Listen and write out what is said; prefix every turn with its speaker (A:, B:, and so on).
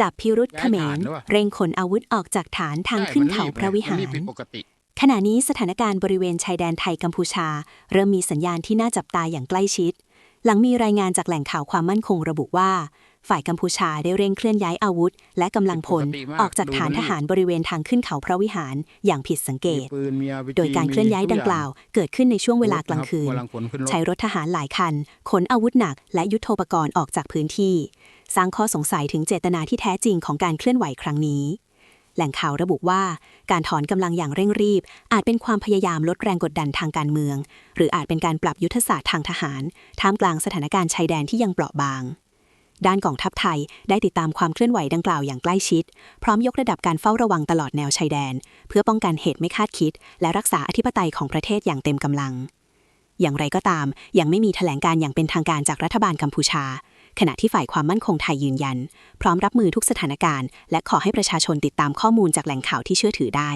A: จับพิรุษเขม
B: ย้ายฐาน
A: ร
B: หรือเปล่า
A: เร่งขนอาวุธออกจากฐานทางขึ้นเขาพระวิหาร
B: มันรีบผิดปกติ
A: ขณะนี้สถานการณ์บริเวณชายแดนไทยกัมพูชา เริ่มมีสัญญาณที่น่าจับตาอย่างใกล้ชิด หลังมีรายงานจากแหล่งข่าวความมั่นคงระบุว่า ฝ่ายกัมพูชาได้เร่งเคลื่อนย้ายอาวุธ และกำลังพล
B: ปกติมาก
A: ออกจากฐาน
B: ดูมัน
A: ทหารบริเวณทางขึ้นเขาพระวิหารอย่างผิดสังเก
B: มี
A: ต
B: ปืนมี RPG
A: โดยการเคลื่อนย้ายดังกล่าว เกิดขึ้นในช่วงเวลากลางคืน
B: กำลังขนขึ้นรถ
A: ใช้รถทหารหลายคัน ขนอาวุธหนัก และยุทโธปกรณ์ออกจากพื้นที่ สร้างข้อสงสัยถึงเจตนาที่แท้จริงของการเคลื่อนไหวครั้งนี้แหล่งข่าวระบุว่าการถอนกำลังอย่างเร่งรีบ อาจเป็นความพยายามลดแรงกดดันทางการเมือง หรืออาจเป็นการปรับยุทธศาสตร์ทางทหาร ท่ามกลางสถานการณ์ชายแดนที่ยังเปราะบาง ด้านกองทัพไทยได้ติดตามความเคลื่อนไหวดังกล่าวอย่างใกล้ชิด พร้อมยกระดับการเฝ้าระวังตลอดแนวชายแดน เพื่อป้องกันเหตุไม่คาดคิด และรักษาอธิปไตยของประเทศอย่างเต็มกำลัง อย่างไรก็ตาม ยังไม่มีแถลงการอย่างเป็นทางการจากรัฐบาลกัมพูชา ขณะที่ฝ่ายความมั่นคงไทยยืนยัน พร้อมรับมือทุกสถานการณ์ และขอให้ประชาชนติดตามข้อมูลจากแหล่งข่าวที่เชื่อถือได้